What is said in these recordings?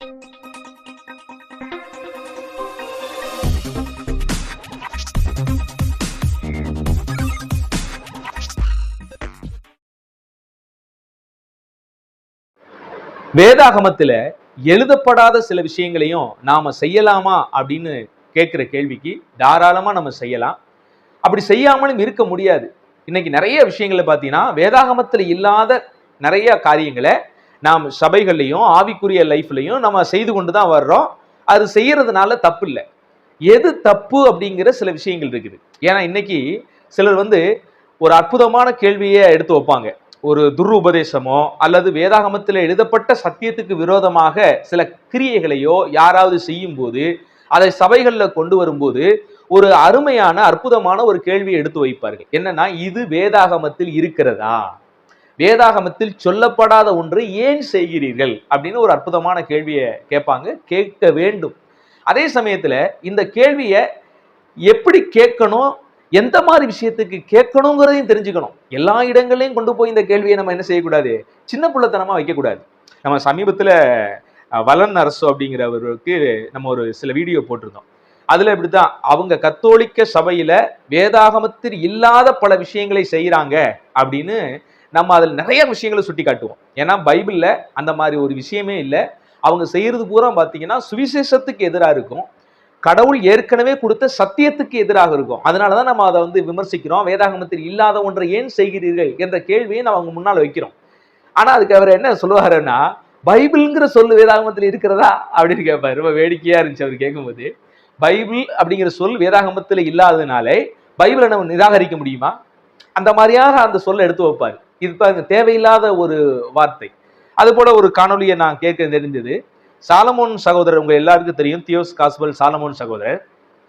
வேதாகமத்துல எழுதப்படாத சில விஷயங்களையும் நாம செய்யலாமா அப்படின்னு கேட்கிற கேள்விக்கு தாராளமா நம்ம செய்யலாம். அப்படி செய்யாமலும் இருக்க முடியாது. இன்னைக்கு நிறைய விஷயங்களை பார்த்தீங்கன்னா வேதாகமத்துல இல்லாத நிறைய காரியங்களை நாம் சபைகள்லையும் ஆவிக்குரிய லைஃப்லையும் நம்ம செய்து கொண்டு தான் வர்றோம். அது செய்யறதுனால தப்பு இல்லை. எது தப்பு அப்படிங்கிற சில விஷயங்கள் இருக்குது. ஏன்னா இன்னைக்கு சிலர் வந்து ஒரு அற்புதமான கேள்வியை எடுத்து வைப்பாங்க. ஒரு துர் உபதேசமோ அல்லது வேதாகமத்தில் எழுதப்பட்ட சத்தியத்துக்கு விரோதமாக சில கிரியைகளையோ யாராவது செய்யும்போது அதை சபைகளில் கொண்டு வரும்போது ஒரு அருமையான அற்புதமான ஒரு கேள்வியை எடுத்து வைப்பார்கள். என்னன்னா இது வேதாகமத்தில் இருக்கிறதா? வேதாகமத்தில் சொல்லப்படாத ஒன்று ஏன் செய்கிறீர்கள்? அப்படின்னு ஒரு அற்புதமான கேள்வியை கேட்பாங்க. கேட்க வேண்டும். அதே சமயத்தில் இந்த கேள்வியை எப்படி கேட்கணும்? எந்த மாதிரி விஷயத்துக்கு கேட்கணுங்கிறதையும் தெரிஞ்சுக்கணும். எல்லா இடங்களையும் கொண்டு போய் இந்த கேள்வியை நம்ம என்ன செய்யக்கூடாது? சின்ன பிள்ளைத்தனமாக வைக்கக்கூடாது. நம்ம சமீபத்தில் வலன் அரசு அப்படிங்கிறவருக்கு நம்ம ஒரு சில வீடியோ போட்டிருந்தோம். அதில் இப்படி தான் அவங்க கத்தோலிக்க சபையில் வேதாகமத்தில் இல்லாத பல விஷயங்களை செய்கிறாங்க அப்படின்னு நம்ம அதில் நிறைய விஷயங்களை சுட்டி காட்டுவோம். ஏன்னா பைபிளில் அந்த மாதிரி ஒரு விஷயமே இல்லை. அவங்க செய்கிறது பூரா பார்த்தீங்கன்னா சுவிசேஷத்துக்கு எதிராக இருக்கும். கடவுள் ஏற்கனவே கொடுத்த சத்தியத்துக்கு எதிராக இருக்கும். அதனால தான் நம்ம அதை வந்து விமர்சிக்கிறோம். வேதாகமத்தில் இல்லாத ஒன்றை ஏன் செய்கிறீர்கள் என்ற கேள்வியை நம்ம அவங்க முன்னால் வைக்கிறோம். ஆனால் அதுக்கு அவர் என்ன சொல்லுவாருன்னா பைபிள்ங்கிற சொல்லு வேதாகமத்தில் இருக்கிறதா? அப்படின்னு கேட்பார் ரொம்ப வேடிக்கையாக இருந்துச்சு அவர் கேட்கும்போது பைபிள் அப்படிங்கிற சொல் வேதாகமத்தில் இல்லாததுனாலே பைபிளை நம்ம நிராகரிக்க முடியுமா? அந்த மாதிரியாக அந்த சொல்லை எடுத்து வைப்பார். இது பாருங்க தேவையில்லாத ஒரு வார்த்தை. அது போல ஒரு காணொலியை நான் கேட்க தெரிஞ்சது சாலமோன் சகோதரர் உங்க எல்லாருக்கும் தெரியும் தியோஸ் காஸ்பல் சாலமோன் சகோதரர்.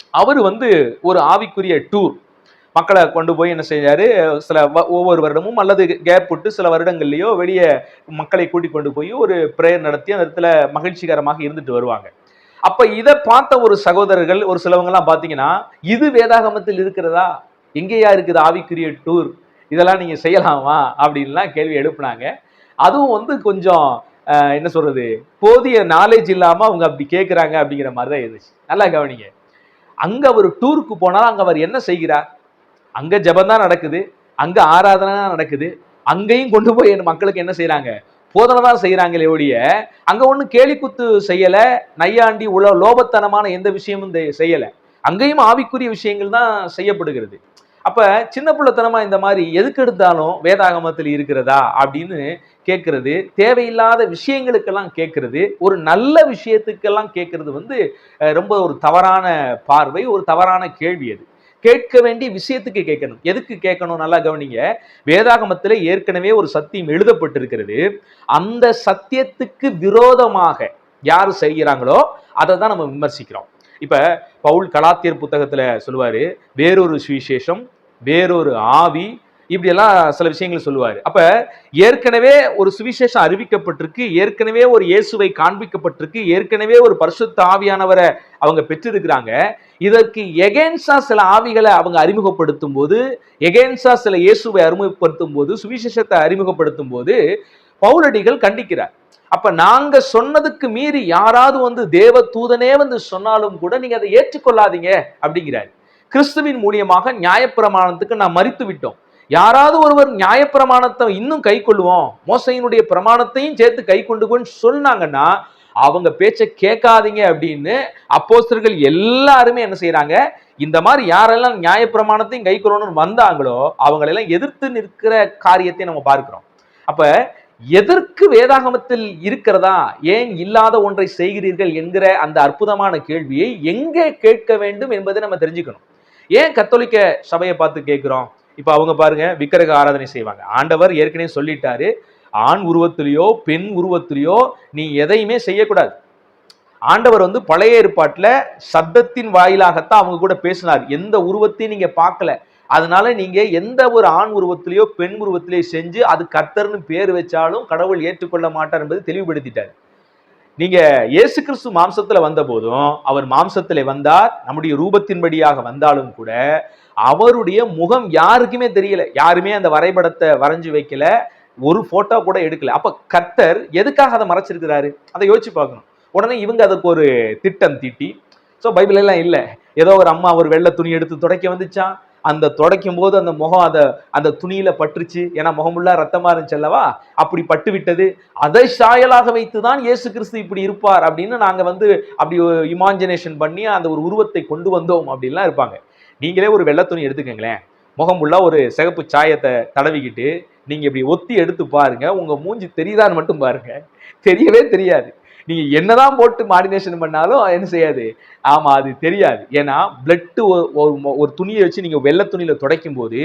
அவர் வந்து ஒரு ஆவிக்குரிய டூர். மக்களை கொண்டு போய் என்ன செஞ்சாரு சில வ- ஒவ்வொரு வருடமும் அல்லது கேப் விட்டு சில வருடங்கள்லயோ வெளியே மக்களை கூட்டிக் கொண்டு போய் ஒரு பிரேயர் நடத்தி அந்த இடத்துல மகிழ்ச்சிகரமாக இருந்துட்டு வருவாங்க. அப்ப இதை பார்த்த ஒரு சகோதரர்கள் ஒரு சிலவங்க எல்லாம் பாத்தீங்கன்னா இது வேதாகமத்தில் இருக்கிறதா? எங்கேயா இருக்குது ஆவிக்குரிய டூர்? இதெல்லாம் நீங்க செய்யலாமா அப்படின்லாம் கேள்வி எழுப்புனாங்க. அதுவும் வந்து கொஞ்சம் அஹ், என்ன சொல்றது போதிய நாலேஜ் இல்லாம அவங்க அப்படி கேட்குறாங்க அப்படிங்கிற மாதிரி தான் இருந்துச்சு. நல்லா கவனிங்க. அங்க அவர் டூருக்கு போனால் அங்க அவர் என்ன செய்கிறார்? அங்க ஜெபம் நடக்குது அங்க ஆராதனை நடக்குது அங்கேயும் கொண்டு போய் என் மக்களுக்கு என்ன செய்யறாங்க போதனை தான் செய்யறாங்களே ஒழிய அங்க ஒண்ணும் கேலிக்குத்து செய்யலை செய்யல நையாண்டி உல லோபத்தனமான எந்த விஷயமும் செய்யலை செய்யல. அங்கேயும் ஆவிக்குரிய விஷயங்கள் தான் செய்யப்படுகிறது. அப்ப சின்ன பிள்ளைத்தனமா இந்த மாதிரி எதுக்கு எடுத்தாலும் வேதாகமத்தில் இருக்கிறதா அப்படின்னு கேட்கறது தேவையில்லாத விஷயங்களுக்கெல்லாம் கேட்கறது ஒரு நல்ல விஷயத்துக்கெல்லாம் கேட்கறது வந்து ரொம்ப ஒரு தவறான பார்வை ஒரு தவறான கேள்வி அது. கேட்க வேண்டிய விஷயத்துக்கு கேட்கணும். எதுக்கு கேட்கணும் நல்லா கவனிங்க. வேதாகமத்தில் ஏற்கனவே ஒரு சத்தியம் எழுதப்பட்டிருக்கிறது. அந்த சத்தியத்துக்கு விரோதமாக யார் செய்கிறாங்களோ அதை தான் நம்ம விமர்சிக்கிறோம். இப்போ பவுல் கலாத்தியர் புத்தகத்தில் சொல்லுவார் வேறொரு சுவிசேஷம் வேறொரு ஆவி இப்படியெல்லாம் சில விஷயங்கள் சொல்லுவார். அப்போ ஏற்கனவே ஒரு சுவிசேஷம் அறிவிக்கப்பட்டிருக்கு ஏற்கனவே ஒரு இயேசுவை காண்பிக்கப்பட்டிருக்கு ஏற்கனவே ஒரு பரிசுத்த ஆவியானவரை அவங்க பெற்றிருக்கிறாங்க. இதற்கு எகேன்ஸ்டா சில ஆவிகளை அவங்க அறிமுகப்படுத்தும் போது எகேன்ஸ்டா சில இயேசுவை அறிமுகப்படுத்தும் போது சுவிசேஷத்தை அறிமுகப்படுத்தும் போது பௌரடிகள் கண்டிக்கிறார். அப்ப நாங்க சொன்னதுக்கு மீறி யாராவது வந்து தேவ தூதனே வந்து சொன்னாலும் கூட நீங்க அதை ஏற்றுக்கொள்ளாதீங்க அப்படிங்கிறார். கிறிஸ்துவின் மூலியமாக நியாயப்பிரமாணத்துக்கு நான் மறித்து விட்டோம். யாராவது ஒருவர் நியாயப்பிரமாணத்தை இன்னும் கை கொள்ளுவோம். மோசையினுடைய பிரமாணத்தையும் சேர்த்து கை கொண்டு சொன்னாங்கன்னா அவங்க பேச்சை கேட்காதீங்க அப்படின்னு அப்போஸ்தர்கள் எல்லாருமே என்ன செய்யறாங்க இந்த மாதிரி யாரெல்லாம் நியாயப்பிரமாணத்தையும் கை கொள்ளணும்னு வந்தாங்களோ அவங்களெல்லாம் எதிர்த்து நிற்கிற காரியத்தை நம்ம பார்க்கிறோம். அப்ப எதற்கு வேதாகமத்தில் இருக்கிறதா? ஏன் இல்லாத ஒன்றை செய்கிறீர்கள் என்கிற அந்த அற்புதமான கேள்வியை எங்கே கேட்க வேண்டும் என்பதை நம்ம தெரிஞ்சுக்கணும். ஏன் கத்தோலிக்க சபையை பார்த்து கேட்குறோம்? இப்போ அவங்க பாருங்க விக்கிரக ஆராதனை செய்வாங்க. ஆண்டவர் ஏற்கனவே சொல்லிட்டாரு ஆண் உருவத்திலேயோ பெண் உருவத்திலேயோ நீ எதையுமே செய்யக்கூடாது. ஆண்டவர் வந்து பழைய ஏற்பாட்டில் சப்தத்தின் வாயிலாகத்தான் அவங்க கூட பேசினார். எந்த உருவத்தையும் நீங்கள் பார்க்கல. அதனால நீங்க எந்த ஒரு ஆண் உருவத்திலேயோ பெண் உருவத்திலேயோ செஞ்சு அது கர்த்தர்னு பேர் வச்சாலும் கடவுள் ஏற்றுக்கொள்ள மாட்டார் என்பதை தெளிவுபடுத்திட்டார். நீங்க இயேசு கிறிஸ்து மாம்சத்துல வந்த போதும் அவர் மாம்சத்துல வந்தார் நம்முடைய ரூபத்தின்படியாக வந்தாலும் கூட அவருடைய முகம் யாருக்குமே தெரியல. யாருமே அந்த வரைபடத்தை வரைஞ்சு வைக்கல ஒரு போட்டோ கூட எடுக்கல. அப்ப கர்த்தர் எதுக்காக அதை மறைச்சிருக்கிறாரு? அதை யோசிச்சு பார்க்கணும். உடனே இவங்க அதுக்கு ஒரு திட்டம் தீட்டி ஸோ பைபிள் எல்லாம் இல்லை. ஏதோ ஒரு அம்மா ஒரு வெள்ளை துணி எடுத்து துடைக்க வந்துச்சான். அந்த துடைக்கும் போது அந்த முகம் அதை அந்த துணியில பட்டுருச்சு. ஏன்னா முகமுள்ளா ரத்தமா இருந்துச்சு அல்லவா? அப்படி பட்டு விட்டது அதை சாயலாக வைத்துதான் இயேசு கிறிஸ்து இப்படி இருப்பார் அப்படின்னு நாங்க வந்து அப்படி இமாஜினேஷன் பண்ணி அந்த ஒரு உருவத்தை கொண்டு வந்தோம் அப்படின்லாம் இருப்பாங்க. நீங்களே ஒரு வெள்ளை துணி எடுத்துக்கங்களேன். முகமுள்ளா ஒரு சிகப்பு சாயத்தை தடவிக்கிட்டு நீங்க இப்படி ஒத்தி எடுத்து பாருங்க. உங்க மூஞ்சி தெரியுதான்னு மட்டும் பாருங்க. தெரியவே தெரியாது. நீங்க என்னதான் போட்டு மாடினேஷன் பண்ணாலும் என்ன செய்யாது? ஆமா அது தெரியாது. ஏன்னா பிளட்டு ஒரு துணியை வச்சு நீங்க வெள்ளை துணியில துடைக்கும் போது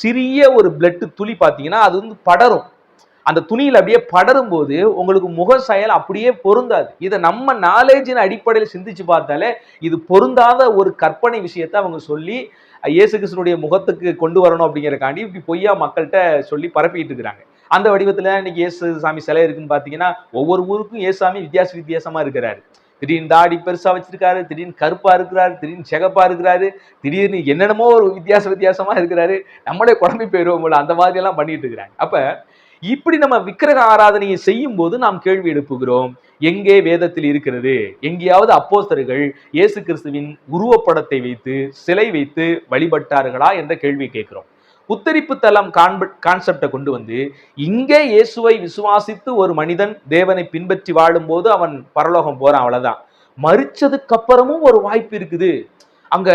சிறிய ஒரு பிளட்டு துளி பார்த்தீங்கன்னா அது வந்து படரும். அந்த துணியில் அப்படியே படரும் போது உங்களுக்கு முக செயல் அப்படியே பொருந்தாது. இதை நம்ம நாலேஜின் அடிப்படையில் சிந்திச்சு பார்த்தாலே இது பொருந்தாத ஒரு கற்பனை விஷயத்தை அவங்க சொல்லி இயேசு கிருஷ்ணனுடைய முகத்துக்கு கொண்டு வரணும் அப்படிங்கிறக்காண்டி இப்படி பொய்யா மக்கள்கிட்ட சொல்லி பரப்பிட்டு இருக்கிறாங்க. அந்த வடிவத்துல இன்னைக்கு இயேசு சாமி சிலை இருக்குன்னு பாத்தீங்கன்னா ஒவ்வொரு ஊருக்கும் இயேசு வித்தியாச வித்தியாசமா இருக்கிறாரு. திடீர்னு தாடி பெருசா வச்சிருக்காரு திடீர்னு கருப்பா இருக்கிறாரு திடீர்னு சிகப்பா இருக்கிறாரு திடீர்னு என்னென்னமோ ஒரு வித்தியாச வித்தியாசமா இருக்கிறாரு. நம்மளே குழம்பி போயிடுவோம் போல அந்த மாதிரி எல்லாம் பண்ணிட்டு இருக்கிறாங்க. அப்ப இப்படி நம்ம விக்கிரக ஆராதனையை செய்யும் போது நாம் கேள்வி எழுப்புகிறோம். எங்கே வேதத்தில் இருக்கிறது? எங்கேயாவது அப்போஸ்தர்கள் இயேசு கிறிஸ்துவின் உருவப்படத்தை வைத்து சிலை வைத்து வழிபட்டார்களா என்ற கேள்வி கேட்கிறோம். உத்தரிப்பு தலம் கான்செப்டை கொண்டு வந்து இங்கே இயேசுவை விசுவாசித்து ஒரு மனிதன் தேவனை பின்பற்றி வாழும்போது அவன் பரலோகம் போறான் அவ்வளவுதான். மறிச்சதுக்கு அப்புறமும் ஒரு வாய்ப்பு இருக்குது. அங்க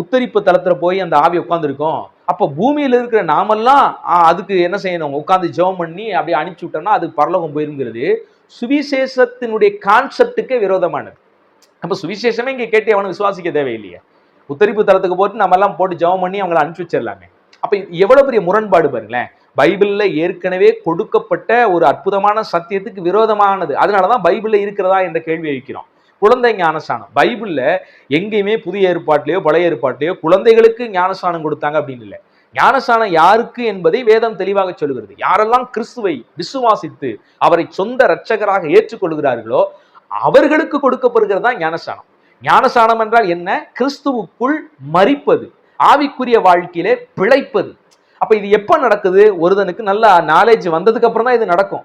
உத்தரிப்பு தலத்துல போய் அந்த ஆவி உட்காந்துருக்கோம் அப்போ பூமியில இருக்கிற நாமெல்லாம் அதுக்கு என்ன செய்யணும்? உட்காந்து ஜெபம் பண்ணி அப்படியே அனுப்பிச்சு விட்டோம்னா அது பரலோகம் போயிருங்கிறது. சுவிசேஷத்தினுடைய கான்செப்டுக்கே விரோதமானது. அப்ப சுவிசேஷமே இங்க கேட்டு அவனை விசுவாசிக்க தேவையில்லையே. உத்தரிப்பு தலத்துக்கு போட்டு நம்ம எல்லாம் போட்டு ஜெபம் பண்ணி அவங்கள அனுப்பிச்சு வச்சிடலாமே. அப்ப எவ்வளவு பெரிய முரண்பாடு பாருங்களேன். பைபிள்ல ஏற்கனவே கொடுக்கப்பட்ட ஒரு அற்புதமான சத்தியத்துக்கு விரோதமானது. அதனாலதான் பைபிள்ல இருக்கிறதா என்ற கேள்வி வைக்கிறோம் குழந்தை ஞானஸ்தானம் பைபிள்ல எங்கேயுமே புதிய ஏற்பாட்டிலேயோ பழைய ஏற்பாட்டிலேயோ குழந்தைகளுக்கு ஞானஸ்தானம் கொடுத்தாங்க அப்படின்னு இல்லை. ஞானஸ்தானம் யாருக்கு என்பதை வேதம் தெளிவாக சொல்கிறது யாரெல்லாம் கிறிஸ்துவை விசுவாசித்து அவரை சொந்த இரட்சகராக ஏற்றுக்கொள்கிறார்களோ அவர்களுக்கு கொடுக்கப்படுகிறது தான் ஞானஸ்தானம் ஞானஸ்தானம் என்றால் என்ன? கிறிஸ்துவுக்குள் மறிப்பது ஆவிக்குரிய வாழ்க்கையிலே பிழைப்பது. அப்ப இது எப்ப நடக்குது? ஒருதனுக்கு நல்ல நாலேஜ் வந்ததுக்கு அப்புறம் தான் இது நடக்கும்.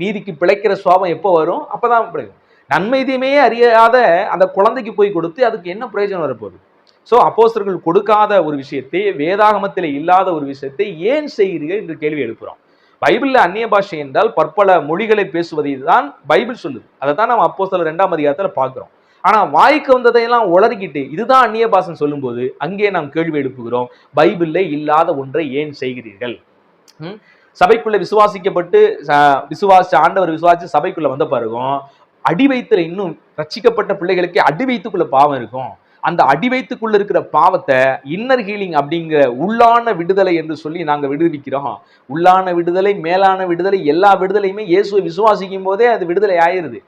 நீதிக்கு பிழைக்கிற சுவாபம் எப்போ வரும்? அப்பதான் பிழைக்கும். நன்மை தீமையே அறியாத அந்த குழந்தைக்கு போய் கொடுத்து அதுக்கு என்ன பிரயோஜனம் வரப்போகுது? ஸோ அப்போஸ்தர்கள் கொடுக்காத ஒரு விஷயத்தை வேதாகமத்தில் இல்லாத ஒரு விஷயத்தை ஏன் செய்கிறீர்கள் என்று கேள்வி எழுப்புறோம். பைபிளில் அந்நிய பாஷை என்றால் பற்பல மொழிகளை பேசுவதை தான் பைபிள் சொல்லுது. அதை தான் நம்ம அப்போஸ்தலர் ரெண்டாம் அதிகாரத்தில் பார்க்குறோம். ஆனால் வாய்க்கு வந்ததையெல்லாம் உளறிக்கிட்டு இதுதான் அந்நிய சொல்லும்போது அங்கே நாம் கேள்வி எழுப்புகிறோம். பைபிளில் இல்லாத ஒன்றை ஏன் செய்கிறீர்கள்? சபைக்குள்ளே சபைக்குள்ள விசுவாசிக்கப்பட்டு விசுவாசி ஆண்டவர் விசுவாசி சபைக்குள்ள வந்த பிறகும் அடி வயித்துல இன்னும் ரட்சிக்கப்பட்ட பிள்ளைகளுக்கே அடி வைத்துக்குள்ள பாவம் இருக்கும். அந்த அடி வைத்துக்குள்ள இருக்கிற பாவத்தை இன்னர் ஹீலிங் அப்படிங்கிற உள்ளான விடுதலை என்று சொல்லி நாங்கள் விடுவிக்கிறோம். உள்ளான விடுதலை மேலான விடுதலை எல்லா விடுதலையுமே இயேசுவை விசுவாசிக்கும் போதே அது விடுதலை ஆயிடுது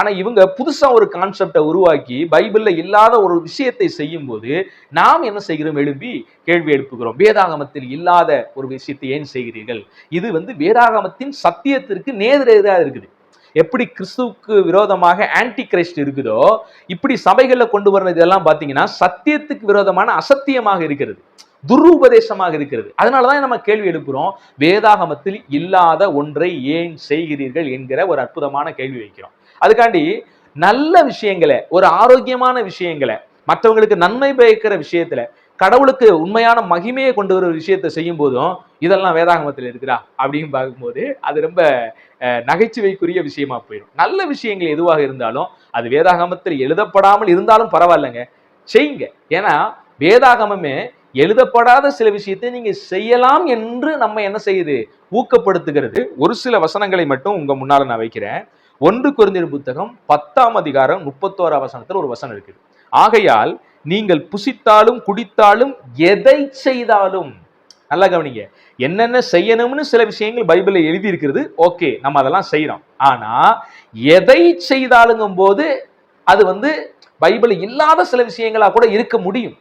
ஆனா இவங்க புதுசா ஒரு கான்செப்டை உருவாக்கி பைபிள்ல இல்லாத ஒரு விஷயத்தை செய்யும் போது நாம் என்ன செய்கிறோம்? எழுப்பி கேள்வி எழுப்புகிறோம். வேதாகமத்தில் இல்லாத ஒரு விஷயத்தை ஏன் செய்கிறீர்கள்? இது வந்து வேதாகமத்தின் சத்தியத்திற்கு நேரெதிராக இருக்குது. எப்படி கிறிஸ்துவுக்கு விரோதமாக ஆன்டி கிரைஸ்ட் இருக்குதோ இப்படி சபைகளில் கொண்டு வர்றது இதெல்லாம் பார்த்தீங்கன்னா சத்தியத்துக்கு விரோதமான அசத்தியமாக இருக்கிறது. துருபதேசமாக இருக்கிறது. அதனால தான் நம்ம கேள்வி எழுப்புகிறோம் வேதாகமத்தில் இல்லாத ஒன்றை ஏன் செய்கிறீர்கள் என்கிற ஒரு அற்புதமான கேள்வி வைக்கிறோம். அதுக்காண்டி நல்ல விஷயங்களை ஒரு ஆரோக்கியமான விஷயங்களை மற்றவங்களுக்கு நன்மை பயக்கிற விஷயத்துல கடவுளுக்கு உண்மையான மகிமையை கொண்டு வர விஷயத்தை செய்யும் போதும் இதெல்லாம் வேதாகமத்தில் இருக்குதா? அப்படின்னு பார்க்கும்போது அது ரொம்ப நகைச்சுவைக்குரிய விஷயமா போயிடும். நல்ல விஷயங்கள் எதுவாக இருந்தாலும் அது வேதாகமத்தில் எழுதப்படாமல் இருந்தாலும் பரவாயில்லைங்க. செய்யுங்க. ஏன்னா வேதாகமமே எழுதப்படாத சில விஷயத்தை நீங்க செய்யலாம் என்று நம்ம என்ன செய்யுது? ஊக்கப்படுத்துகிறது. ஒரு சில வசனங்களை மட்டும் உங்க முன்னால நான் வைக்கிறேன். ஒன்று குருந்தியர் புத்தகம் பத்தாம் அதிகாரம் முப்பத்தோரா வசனத்தில் ஒரு வசனம் இருக்குது. ஆகையால் நீங்கள் புசித்தாலும் குடித்தாலும் எதை செய்தாலும் நல்லா கவனிங்க. என்னென்ன செய்யணும்னு சில விஷயங்கள் பைபிளில் எழுதி இருக்கிறது ஓகே நம்ம அதெல்லாம் செய்யறோம். ஆனா எதை செய்தாலுங்கும் போது அது வந்து பைபிள் இல்லாத சில விஷயங்களா கூட இருக்க முடியும்.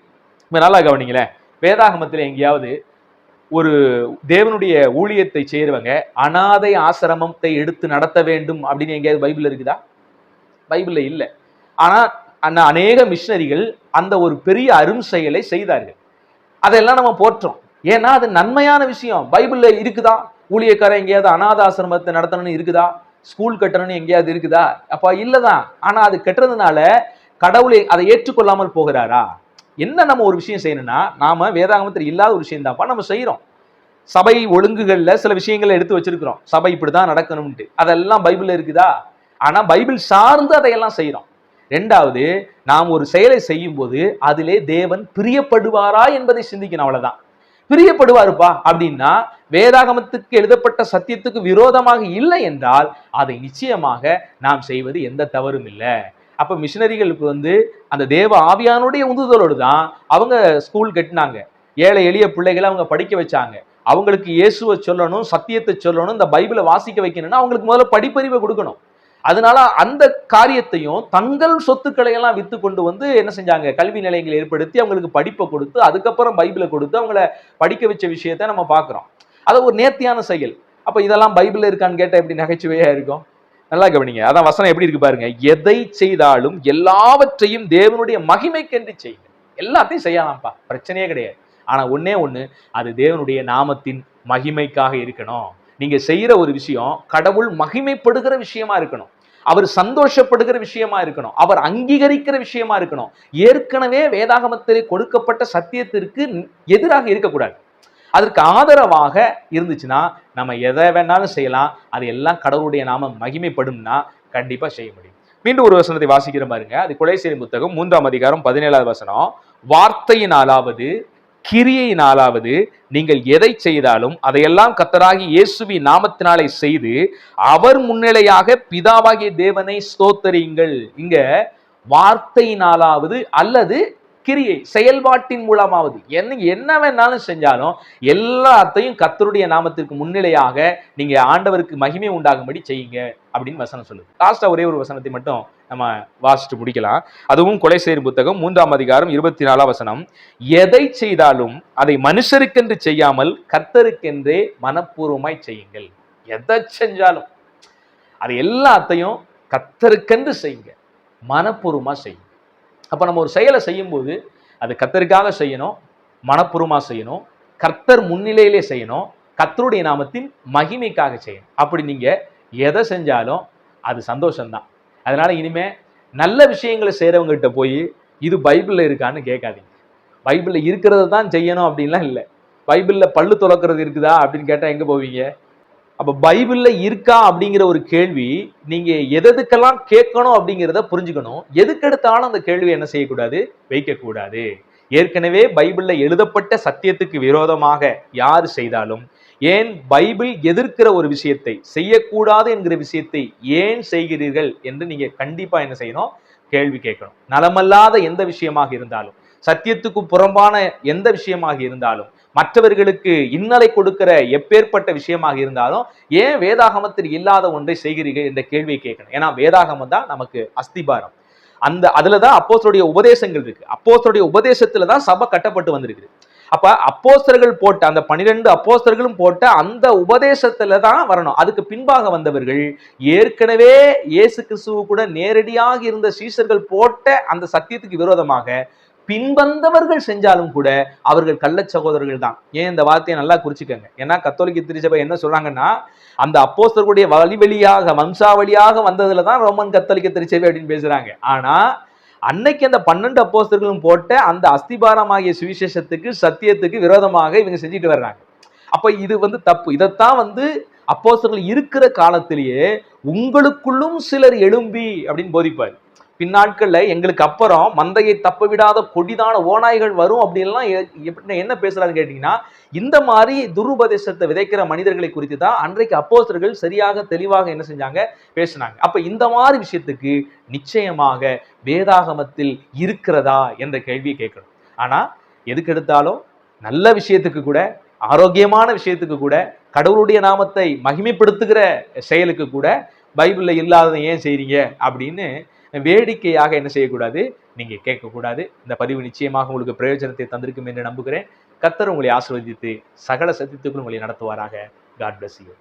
நல்லா கவனிங்களேன். வேதாகமத்தில் எங்கேயாவது ஒரு தேவனுடைய ஊழியத்தை செய்கிறவங்க அனாதை ஆசிரமத்தை எடுத்து நடத்த வேண்டும் அப்படின்னு எங்கேயாவது பைபிள் இருக்குதா? பைபிளில் இல்லை. ஆனால் அநேக மிஷினரிகள் அந்த ஒரு பெரிய அரும் செயலை செய்தார்கள். அதெல்லாம் நம்ம போற்றோம். ஏன்னா அது நன்மையான விஷயம். பைபிளில் இருக்குதா? ஊழியக்காரன் எங்கேயாவது அனாத ஆசிரமத்தை நடத்தணும்னு இருக்குதா? ஸ்கூல் கட்டணும்னு எங்கேயாவது இருக்குதா? அப்போ இல்லை தான் ஆனால் அது கட்டுறதுனால கடவுளை அதை ஏற்றுக்கொள்ளாமல் போகிறாரா? என்ன நம்ம ஒரு விஷயம் செய்யணும்னா நாம் வேதாகமத்தில் இல்லாத ஒரு விஷயம் தான்ப்பா நம்ம செய்கிறோம் சபை ஒழுங்குகளில் சில விஷயங்களை எடுத்து வச்சிருக்கிறோம். சபை இப்படி தான் நடக்கணும்ட்டு அதெல்லாம் பைபிளில் இருக்குதா? ஆனால் பைபிள் சார்ந்து அதையெல்லாம் செய்கிறோம் ரெண்டாவது நாம் ஒரு செயலை செய்யும் போது அதிலே தேவன் பிரியப்படுவாரா என்பதை சிந்திக்கணும் அவ்வளோதான் பிரியப்படுவாருப்பா அப்படின்னா வேதாகமத்துக்கு எழுதப்பட்ட சத்தியத்துக்கு விரோதமாக இல்லை என்றால் அதை நிச்சயமாக நாம் செய்வது எந்த தவறும் இல்லை. அப்போ மிஷினரிகளுக்கு வந்து அந்த தேவ ஆவியானுடைய உந்துதலோடு தான் அவங்க ஸ்கூல் கட்டினாங்க. ஏழை எளிய பிள்ளைகளை அவங்க படிக்க வச்சாங்க. அவங்களுக்கு இயேசுவை சொல்லணும் சத்தியத்தை சொல்லணும் இந்த பைபிளை வாசிக்க வைக்கணும்னா அவங்களுக்கு முதல்ல படிப்பறிவை கொடுக்கணும். அதனால அந்த காரியத்தையும் தங்கள் சொத்துக்களை எல்லாம் வித்து கொண்டு வந்து என்ன செஞ்சாங்க? கல்வி நிலையங்களை ஏற்படுத்தி அவங்களுக்கு படிப்பை கொடுத்து அதுக்கப்புறம் பைபிளை கொடுத்து அவங்கள படிக்க வச்ச விஷயத்த நம்ம பார்க்குறோம். அது ஒரு நேர்த்தியான செயல். அப்போ இதெல்லாம் பைபிளில் இருக்கான்னு கேட்டால் எப்படி நகைச்சுவையாக இருக்கும்? நல்லா கவனிங்க. அதான் வசனம் எப்படி இருக்கு பாருங்க. எதை செய்தாலும் எல்லாவற்றையும் தேவனுடைய மகிமைக்கென்று செய்யுங்க எல்லாத்தையும் செய்யலாம்ப்பா. பிரச்சனையே கிடையாது. ஆனா ஒன்னே ஒண்ணு அது தேவனுடைய நாமத்தின் மகிமைக்காக இருக்கணும். நீங்க செய்யற ஒரு விஷயம் கடவுள் மகிமைப்படுகிற விஷயமா இருக்கணும். அவர் சந்தோஷப்படுகிற விஷயமா இருக்கணும். அவர் அங்கீகரிக்கிற விஷயமா இருக்கணும். ஏற்கனவே வேதாகமத்திலே கொடுக்கப்பட்ட சத்தியத்திற்கு எதிராக இருக்கக்கூடாது. அதற்கு ஆதரவாக இருந்துச்சுன்னா நம்ம எதை வேணாலும் செய்யலாம். அது எல்லாம் கடவுளுடைய நாம மகிமைப்படும்னா கண்டிப்பாக செய்ய முடியும். மீண்டும் ஒரு வசனத்தை வாசிக்கிற பாருங்க. அது கொலைசேரி புத்தகம் மூன்றாம் அதிகாரம் பதினேழாவது வசனம். வார்த்தையினாலாவது கிரியையினாலாவது நீங்கள் எதை செய்தாலும் அதையெல்லாம் கத்தராகி இயேசுவி நாமத்தினாலே செய்து அவர் முன்னிலையாக பிதாவாகிய தேவனை ஸ்தோத்தரியுங்கள். இங்க வார்த்தையினாலாவது அல்லது கிரியை செயல்பாட்டின் மூலமாவது. என்ன என்ன வேணாலும் செஞ்சாலும் எல்லாத்தையும் கத்தருடைய நாமத்திற்கு முன்னிலையாக நீங்க ஆண்டவருக்கு மகிமை உண்டாகும்படி செய்யுங்க அப்படின்னு வசனம் சொல்லுது. லாஸ்டா ஒரே ஒரு வசனத்தை மட்டும் நம்ம வாசிட்டு முடிக்கலாம். அதுவும் கொலை செய்யும் புத்தகம் மூன்றாம் அதிகாரம் இருபத்தி நாலாம் வசனம். எதை செய்தாலும் அதை மனுஷருக்கென்று செய்யாமல் கத்தருக்கென்றே மனப்பூர்வமாய் செய்யுங்கள். எதை செஞ்சாலும். அது எல்லாத்தையும் கத்தருக்கென்று செய்யுங்க. மனப்பூர்வமா செய்யுங்க. அப்போ நம்ம ஒரு செயலை செய்யும்போது அது கத்தருக்காக செய்யணும் மனப்பூர்வமாக செய்யணும் கர்த்தர் முன்னிலையிலே செய்யணும் கர்த்தருடைய நாமத்தின் மகிமைக்காக செய்யணும். அப்படி நீங்கள் எதை செஞ்சாலும் அது சந்தோஷம்தான். அதனால் இனிமேல் நல்ல விஷயங்களை செய்கிறவங்ககிட்ட போய் இது பைபிளில் இருக்கான்னு கேட்காதீங்க. பைபிளில் இருக்கிறத தான் செய்யணும் அப்படின்லாம் இல்லை. பைபிளில் பல்லு துறக்கிறது இருக்குதா அப்படின்னு கேட்டால் எங்கே போவீங்க? அப்போ பைபிளில் இருக்கா அப்படிங்கிற ஒரு கேள்வி நீங்கள் எதுக்கெல்லாம் கேட்கணும் அப்படிங்கிறத புரிஞ்சுக்கணும். எதுக்கெடுத்தாலும் அந்த கேள்வி என்ன செய்யக்கூடாது? வைக்கக்கூடாது. ஏற்கனவே பைபிளில் எழுதப்பட்ட சத்தியத்துக்கு விரோதமாக யார் செய்தாலும் ஏன் பைபிள் எதிர்க்கிற ஒரு விஷயத்தை செய்யக்கூடாது என்கிற விஷயத்தை ஏன் செய்கிறீர்கள் என்று நீங்க கண்டிப்பா என்ன செய்யணும்? கேள்வி கேட்கணும். நலமல்லாத எந்த விஷயமாக இருந்தாலும் சத்தியத்துக்கு புறம்பான எந்த விஷயமாக இருந்தாலும் மற்றவர்களுக்கு இன்னலை கொடுக்கிற எப்பேற்பட்ட விஷயமாக இருந்தாலும் ஏன் வேதாகமத்தில் இல்லாத ஒன்றை செய்கிறீர்கள் என்ற கேள்வியை கேட்கணும். ஏன்னா வேதாகமம் தான் நமக்கு அஸ்திபாரம். அந்த அதுல தான் அப்போஸ்தருடைய உபதேசங்கள் இருக்கு. அப்போஸ்தருடைய உபதேசத்துல தான் சபை கட்டப்பட்டு வந்திருக்கு அப்ப அப்போஸ்தர்கள் போட்ட அந்த பனிரெண்டு அப்போஸ்தர்களும் போட்ட அந்த உபதேசத்துல தான் வரணும். அதுக்கு பின்பாக வந்தவர்கள் ஏற்கனவே இயேசு கிறிஸ்துவ கூட நேரடியாக இருந்த சீசர்கள் போட்ட அந்த சத்தியத்துக்கு விரோதமாக பின்வந்தவர்கள் செஞ்சாலும் கூட அவர்கள் கள்ள சகோதரர்கள் தான். ஏன் இந்த வார்த்தையை நல்லா குறிச்சுக்கோங்க. ஏன்னா கத்தோலிக்க திருச்சபை என்ன சொல்றாங்கன்னா அந்த அப்போஸ்தர்களுடைய வழி வழியாக வம்சாவளியாக வந்ததுல தான் ரோமன் கத்தோலிக்க திருச்சபை அப்படின்னு பேசுறாங்க. ஆனா அன்னைக்கு அந்த பன்னெண்டு அப்போஸ்தர்களும் போட்ட அந்த அஸ்திபாரமாகிய சுவிசேஷத்துக்கு சத்தியத்துக்கு விரோதமாக இவங்க செஞ்சுட்டு வர்றாங்க. அப்ப இது வந்து தப்பு. இதைத்தான் வந்து அப்போஸ்தர்கள் இருக்கிற காலத்திலேயே உங்களுக்குள்ளும் சிலர் எழும்பி அப்படின்னு போதிப்பார். பின்னாட்கள்ல எங்களுக்கு அப்புறம் மந்தையை தப்ப விடாத கொடிதான ஓநாய்கள் வரும் அப்படின்லாம் எப்படி என்ன பேசுறாருன்னு கேட்டீங்கன்னா இந்த மாதிரி துருபதேசத்தை விதைக்கிற மனிதர்களை குறித்து தான் அன்றைக்கு அப்போசர்கள் சரியாக தெளிவாக என்ன செஞ்சாங்க? பேசினாங்க. அப்ப இந்த மாதிரி விஷயத்துக்கு நிச்சயமாக வேதாகமத்தில் இருக்கிறதா என்ற கேள்வியை கேட்கணும் ஆனா எதுக்கு எடுத்தாலும் நல்ல விஷயத்துக்கு கூட ஆரோக்கியமான விஷயத்துக்கு கூட கடவுளுடைய நாமத்தை மகிமைப்படுத்துகிற செயலுக்கு கூட பைபிளில் இல்லாததை ஏன் செய்றீங்க? அப்படின்னு வேடிக்கையாக என்ன செய்யக்கூடாது? நீங்க கேட்கக்கூடாது. இந்த பதிவு நிச்சயமாக உங்களுக்கு பிரயோஜனத்தை தந்திருக்கும் என்று நம்புகிறேன். கத்தர் உங்களை ஆசிர்வதித்து சகல சத்தியத்துக்குள் உங்களை நடத்துவாராக. God bless you